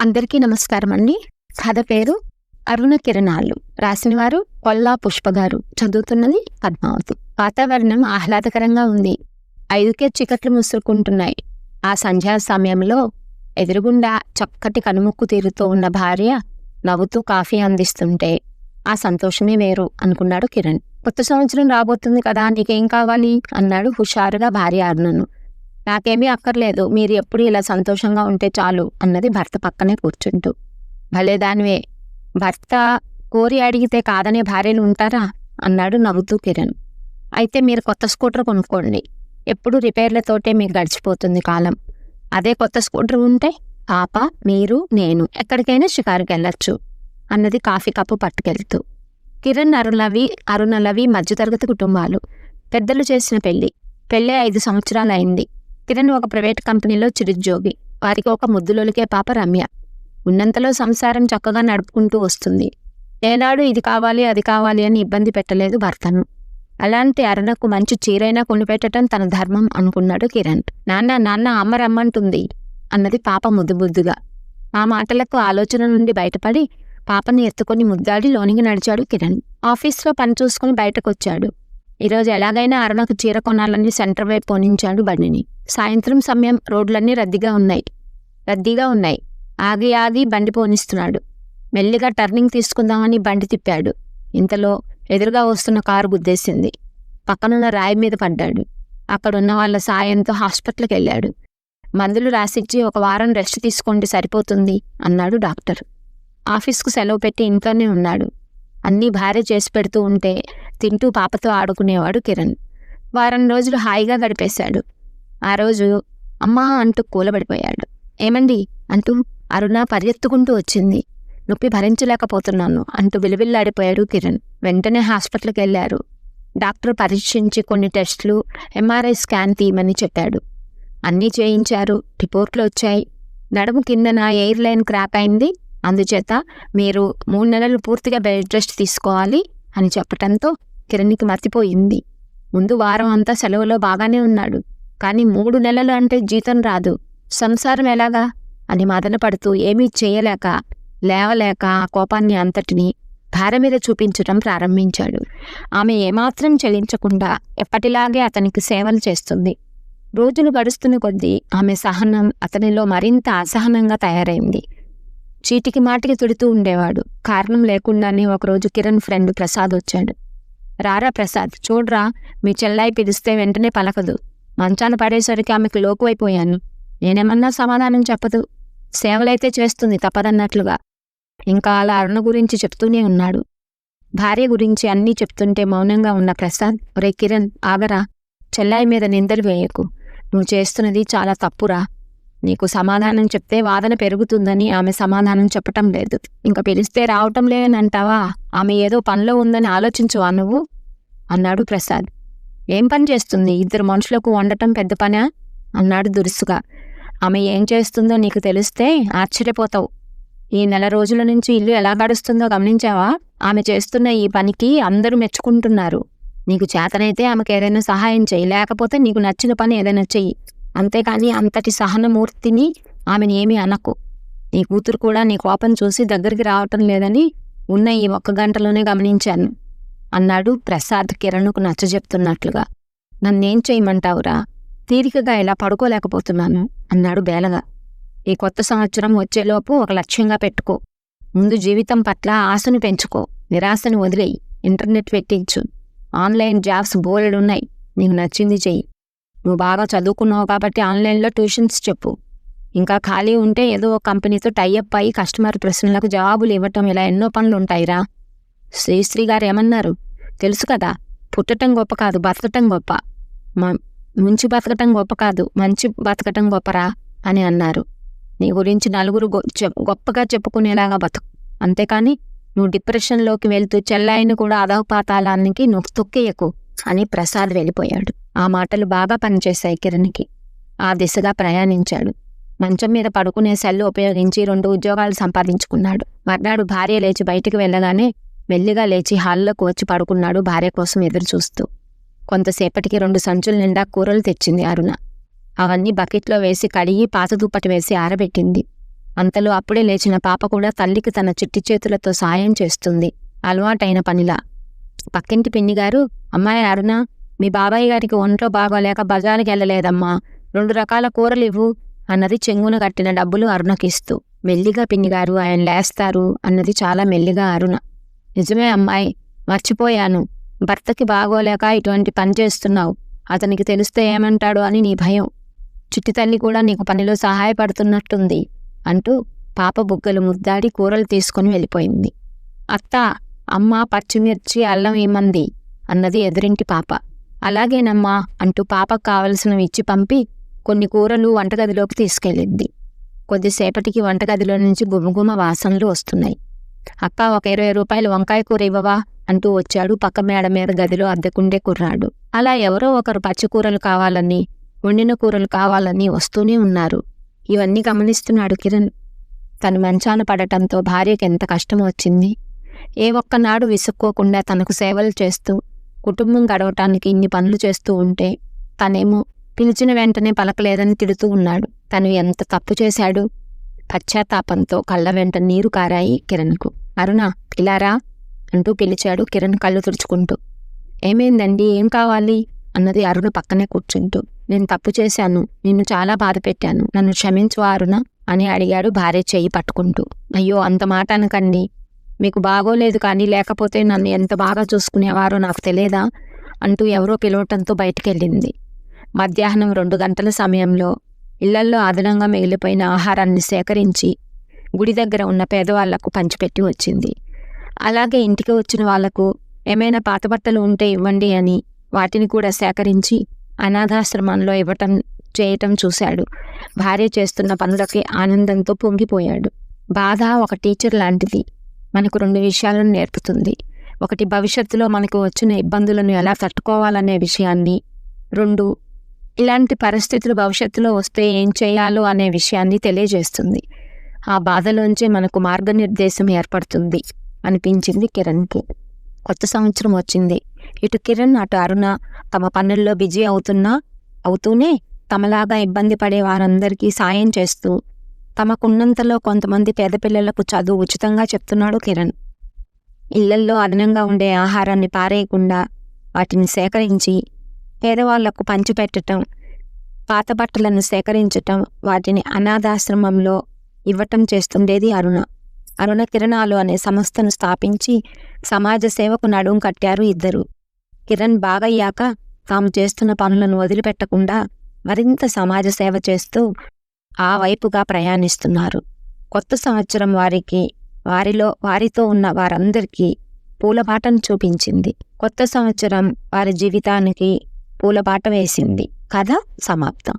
అందరికీ నమస్కారం అండి. కథ పేరు అరుణ కిరణాలు. రాసినవారు కొల్లా పుష్ప గారు. చదువుతున్నది పద్మావతి. వాతావరణం ఆహ్లాదకరంగా ఉంది. ఐదుకే చికట్లు ముసురుకుంటున్నాయి ఆ సంధ్యా సమయంలో ఎదురుగుండా చక్కటి కనుముక్కు తీరుతూ ఉన్న భార్య నవ్వుతూ కాఫీ అందిస్తుంటే ఆ సంతోషమే వేరు అనుకున్నాడు కిరణ్. కొత్త సంవత్సరం రాబోతుంది కదా నీకేం కావాలి? అన్నాడు హుషారుగా భార్య అరుణను. నాకేమీ అక్కర్లేదు. మీరు ఎప్పుడు ఇలా సంతోషంగా ఉంటే చాలు అన్నది భర్త పక్కనే కూర్చుంటూ. భలే దానివే. భర్త కోరి అడిగితే కాదనే భార్యలు ఉంటారా? అన్నాడు నవ్వుతూ కిరణ్. అయితే మీరు కొత్త స్కూటర్ కొనుక్కోండి. ఎప్పుడు రిపేర్లతోటే మీకు గడిచిపోతుంది కాలం. అదే కొత్త స్కూటర్ ఉంటే పాప మీరు నేను ఎక్కడికైనా షికారుకి వెళ్ళొచ్చు అన్నది కాఫీ కప్పు పట్టుకెళ్తూ. కిరణ్ అరుణవి అరుణలవి మధ్యతరగతి కుటుంబాలు. పెద్దలు చేసిన పెళ్ళి పెళ్ళే ఐదు సంవత్సరాలైంది. కిరణ్ ఒక ప్రైవేట్ కంపెనీలో చిరుద్యోగి వారికి ఒక ముద్దులోలికే పాప రమ్య. ఉన్నంతలో సంసారం చక్కగా నడుపుకుంటూ వస్తుంది. ఏనాడు ఇది కావాలి అది కావాలి అని ఇబ్బంది పెట్టలేదు భర్తను. అలాంటి అరుణకు మంచి చీరైనా కొనిపెట్టడం తన ధర్మం అనుకున్నాడు కిరణ్. నాన్న నాన్న అమ్మ రమ్మంటుంది అన్నది పాప ముద్దుబుద్దుగా ఆ మాటలకు ఆలోచన నుండి బయటపడి పాపని ఎత్తుకొని ముద్దాడి లోనికి నడిచాడు కిరణ్. ఆఫీస్లో పని చూసుకుని బయటకొచ్చాడు. ఈరోజు ఎలాగైనా అరుణకు చీర కొనాలని సెంటర్ వైపు పోనించాడు బండిని. సాయంత్రం సమయం రోడ్లన్నీ రద్దీగా ఉన్నాయి. రద్దీగా ఉన్నాయి. ఆగి ఆగి బండి పోనిస్తున్నాడు. మెల్లిగా టర్నింగ్ తీసుకుందామని బండి తిప్పాడు. ఇంతలో ఎదురుగా వస్తున్న కారు గుద్దేసింది. పక్కనున్న రాయి మీద పడ్డాడు. అక్కడున్న వాళ్ళ సాయంతో హాస్పిటల్కి వెళ్ళాడు. మందులు రాసిచ్చి ఒక వారం రెస్ట్ తీసుకోండి సరిపోతుంది అన్నాడు డాక్టర్. ఆఫీస్కు సెలవు పెట్టి ఇంట్లోనే ఉన్నాడు. అన్నీ భార్య చేసి పెడుతూ ఉంటే తింటూ పాపతో ఆడుకునేవాడు కిరణ్. వారం రోజులు హాయిగా గడిపేశాడు. ఆ రోజు అమ్మా అంటూ కూలబడిపోయాడు. ఏమండి? అంటూ అరుణ పరిగెత్తుకుంటూ వచ్చింది. నొప్పి భరించలేకపోతున్నాను అంటూ విలువిల్లాడిపోయాడు కిరణ్. వెంటనే హాస్పిటల్కి వెళ్ళారు డాక్టర్ పరీక్షించి కొన్ని టెస్టులు ఎంఆర్ఐ స్కాన్ తీయమని చెప్పాడు. అన్నీ చేయించారు. రిపోర్ట్లు వచ్చాయి. నడుము కిందన ఎయిర్ లైన్ క్రాక్ అయింది. అందుచేత మీరు మూడు నెలలు పూర్తిగా బెడ్ రెస్ట్ తీసుకోవాలి అని చెప్పటంతో కిరణ్కి మర్చిపోయింది. ముందు వారం అంతా సెలవులో బాగానే ఉన్నాడు. కానీ మూడు నెలలు అంటే జీతం రాదు. సంసారం ఎలాగా? అని మదన పడుతూ ఏమీ చేయలేక లేవలేక ఆ కోపాన్ని అంతటిని భార్య మీద చూపించడం ప్రారంభించాడు. ఆమె ఏమాత్రం చెల్లించకుండా ఎప్పటిలాగే అతనికి సేవలు చేస్తుంది. రోజులు గడుస్తున్న కొద్దీ ఆమె సహనం అతనిలో మరింత అసహనంగా తయారైంది. చీటికి మాటికి తుడుతూ ఉండేవాడు. కారణం లేకుండానే ఒకరోజు కిరణ్ ఫ్రెండ్ ప్రసాద్ వచ్చాడు. రారా ప్రసాద్? చూడ్రా మీ చెల్లాయి పిలిస్తే వెంటనే పలకదు. మంచాన పడేసరికి ఆమెకు లోకువైపోయాను. నేనేమన్నా సమాధానం చెప్పదు. సేవలైతే చేస్తుంది తప్పదన్నట్లుగా. ఇంకా అలా అరుణ గురించి చెప్తూనే ఉన్నాడు. భార్య గురించి అన్నీ చెప్తుంటే మౌనంగా ఉన్న ప్రసాద్ ఒరే కిరణ్ ఆగరా. చెల్లాయి మీద నిందలు వేయకు. నువ్వు చేస్తున్నది చాలా తప్పురా. నీకు సమాధానం చెప్తే వాదన పెరుగుతుందని ఆమె సమాధానం చెప్పటం లేదు. ఇంకా పిలిస్తే రావటం లేనంటావా? ఆమె ఏదో పనిలో ఉందని ఆలోచించువా నువ్వు? అన్నాడు ప్రసాద్. ఏం పని చేస్తుంది? ఇద్దరు మనుషులకు వండటం పెద్ద పనా? అన్నాడు దురుసుగా. ఆమె ఏం చేస్తుందో నీకు తెలిస్తే ఆశ్చర్యపోతావు. ఈ నెల రోజుల నుంచి ఇల్లు ఎలా గడుస్తుందో గమనించావా? ఆమె చేస్తున్న ఈ పనికి అందరూ మెచ్చుకుంటున్నారు. నీకు చేతనైతే ఆమెకు ఏదైనా సహాయం చేయి లేకపోతే నీకు నచ్చిన పని ఏదైనా చెయ్యి. అంతేకాని అంతటి సహనమూర్తిని ఆమెను ఏమీ అనకు. నీ కూతురు కూడా నీ కోపం చూసి దగ్గరికి రావటం లేదని ఉన్న ఈ ఒక్క గంటలోనే గమనించాను అన్నాడు ప్రసాద్ కిరణ్కు నచ్చజెప్తున్నట్లుగా నన్నేం చేయమంటావురా? తీరికగా ఇలా పడుకోలేకపోతున్నాను అన్నాడు బేలగా. ఈ కొత్త సంవత్సరం వచ్చేలోపు ఒక లక్ష్యంగా పెట్టుకో. ముందు జీవితం పట్ల ఆశను పెంచుకో. నిరాశను వదిలేయి. ఇంటర్నెట్ పెట్టించు. ఆన్లైన్ జాబ్స్ బోలెడున్నాయి. నీకు నచ్చింది చెయ్యి. నువ్వు బాగా చదువుకున్నావు కాబట్టి ఆన్లైన్లో ట్యూషన్స్ చెప్పు. ఇంకా ఖాళీ ఉంటే ఏదో ఒక కంపెనీతో టైఅప్ అయ్యి కస్టమర్ ప్రశ్నలకు జవాబులు ఇవ్వటం ఇలా ఎన్నో పనులు ఉంటాయిరా శ్రీశ్రీ గారు ఏమన్నారు? తెలుసు కదా పుట్టటం గొప్ప కాదు బతకటం గొప్ప. ముంచి బతకటం గొప్ప కాదు మంచి బతకటం గొప్పరా అని అన్నారు. నీ గురించి నలుగురు గొప్పగా చెప్పుకునేలాగా బతుకు. అంతేకాని నువ్వు డిప్రెషన్లోకి వెళ్తూ చెల్లాయిని కూడా అధపాతాళానికి నువ్వు తొక్కేయకు అని ప్రసాద్ వెళ్ళిపోయాడు. ఆ మాటలు బాగా పనిచేశాయి కిరణ్కి. ఆ దిశగా ప్రయాణించాడు. మంచం మీద పడుకునే సెల్లు ఉపయోగించి రెండు ఉద్యోగాలు సంపాదించుకున్నాడు. మర్నాడు భార్య లేచి బయటికి వెళ్ళగానే మెల్లిగా లేచి హాల్లోకి వచ్చి పడుకున్నాడు భార్య కోసం ఎదురు చూస్తూ కొంతసేపటికి రెండు సంచుల నిండా కూరలు తెచ్చింది అరుణ. అవన్నీ బకెట్లో వేసి కడిగి పాత దుప్పటి వేసి ఆరబెట్టింది. అంతలో అప్పుడే లేచిన పాప కూడా తల్లికి తన చిట్టి చేతులతో సాయం చేస్తుంది. అలవాటైన పనిలా. పక్కింటి పిన్నిగారు అమ్మాయి అరుణ మీ బాబాయ్ గారికి ఒంట్లో బాగోలేక బజారుకి వెళ్ళలేదమ్మా. రెండు రకాల కూరలు ఇవ్వు అన్నది చెంగున కట్టిన డబ్బులు అరుణకిస్తూ. మెల్లిగా పిన్నిగారు ఆయన లేస్తారు అన్నది చాలా మెల్లిగా అరుణ. నిజమే అమ్మాయి మర్చిపోయాను. భర్తకి బాగోలేక ఇటువంటి పని చేస్తున్నావు. అతనికి తెలిస్తే ఏమంటాడు అని నీ భయం. చిట్టి తల్లి కూడా నీకు పనిలో సహాయపడుతున్నట్టుంది అంటూ పాప బుగ్గలు ముద్దాడి కూరలు తీసుకొని వెళ్ళిపోయింది. అత్త అమ్మ పచ్చిమిర్చి అల్లం ఏమంది? అన్నది ఎదురింటి పాప. అలాగేనమ్మా అంటూ పాపకు కావలసినవి ఇచ్చి పంపి కొన్ని కూరలు వంటగదిలోకి తీసుకెళ్ళింది. కొద్దిసేపటికి వంటగదిలో నుంచి గుమగుమ వాసనలు వస్తున్నాయి. అక్క ఒక ఇరవై రూపాయలు వంకాయ కూర ఇవ్వవా? అంటూ వచ్చాడు పక్క మేడ మీద గదిలో అద్దెకుండే కుర్రాడు. అలా ఎవరో ఒకరు పచ్చికూరలు కావాలని వండిన కూరలు కావాలని వస్తూనే ఉన్నారు. ఇవన్నీ గమనిస్తున్నాడు కిరణ్. తను మంచాన పడటంతో భార్యకి ఎంత కష్టం వచ్చింది. ఏ ఒక్కనాడు విసుక్కోకుండా తనకు సేవలు చేస్తూ కుటుంబం గడవటానికి ఇన్ని పనులు చేస్తూ ఉంటే తనేమో పిలిచిన వెంటనే పలకలేదని తిడుతూ ఉన్నాడు. తను ఎంత తప్పు చేశాడు? పశ్చాత్తాపంతో కళ్ళ వెంట నీరు కారాయి కిరణ్కు. అరుణ ఇలారా అంటూ పిలిచాడు కిరణ్ కళ్ళు తుడుచుకుంటూ. ఏమైందండి? ఏం కావాలి? అన్నది అరుణ పక్కనే కూర్చుంటూ. నేను తప్పు చేశాను. నిన్ను చాలా బాధ పెట్టాను. నన్ను క్షమించు అరుణ అని అడిగాడు భార్య చేయి పట్టుకుంటూ. అయ్యో అంత మాట అనకండి. మీకు బాగోలేదు కానీ లేకపోతే నన్ను ఎంత బాగా చూసుకునేవారో నాకు తెలియదా అంటూ ఎవరో పిలవటంతో బయటికెళ్ళింది. మధ్యాహ్నం రెండు గంటల సమయంలో ఇళ్ళల్లో అదనంగా మిగిలిపోయిన ఆహారాన్ని సేకరించి గుడి దగ్గర ఉన్న పేదవాళ్ళకు పంచిపెట్టి వచ్చింది. అలాగే ఇంటికి వచ్చిన వాళ్ళకు ఏమైనా పాత బట్టలు ఉంటే ఇవ్వండి అని వాటిని కూడా సేకరించి అనాథాశ్రమంలో ఇవ్వటం చేయటం చూశాడు. భార్య చేస్తున్న పనులకి ఆనందంతో పొంగిపోయాడు. బాధ ఒక టీచర్ లాంటిది. మనకు రెండు విషయాలను నేర్పుతుంది. ఒకటి భవిష్యత్తులో మనకు వచ్చిన ఇబ్బందులను ఎలా తట్టుకోవాలనే విషయాన్ని. రెండు ఇలాంటి పరిస్థితులు భవిష్యత్తులో వస్తే ఏం చేయాలో అనే విషయాన్ని తెలియజేస్తుంది. ఆ బాధలోంచి మనకు మార్గనిర్దేశం ఏర్పడుతుంది అనిపించింది కిరణ్కి. కొత్త సంవత్సరం వచ్చింది. ఇటు కిరణ్ అటు అరుణ తమ పనుల్లో బిజీ అవుతున్నా అవుతూనే తమలాగా ఇబ్బంది పడే వారందరికీ సాయం చేస్తూ తమకున్నంతలో కొంతమంది పేద పిల్లలకు చదువు ఉచితంగా చెప్తున్నాడు కిరణ్. ఇళ్ళల్లో అదనంగా ఉండే ఆహారాన్ని పారేయకుండా వాటిని సేకరించి పేదవాళ్ళకు పంచిపెట్టటం పాత బట్టలను సేకరించటం వాటిని అనాథాశ్రమంలో ఇవ్వటం చేస్తుండేది అరుణ. అరుణ కిరణాలు అనే సంస్థను స్థాపించి సమాజ సేవకు నడుం కట్టారు ఇద్దరు. కిరణ్ బాగయ్యాక తాము చేస్తున్న పనులను వదిలిపెట్టకుండా మరింత సమాజ సేవ చేస్తూ ఆ వైపుగా ప్రయాణిస్తున్నారు. కొత్త సంవత్సరం వారికి వారిలో వారితో ఉన్న వారందరికీ పూలబాటను చూపించింది. కొత్త సంవత్సరం వారి జీవితానికి పూలబాట వేసింది. కథ సమాప్తం.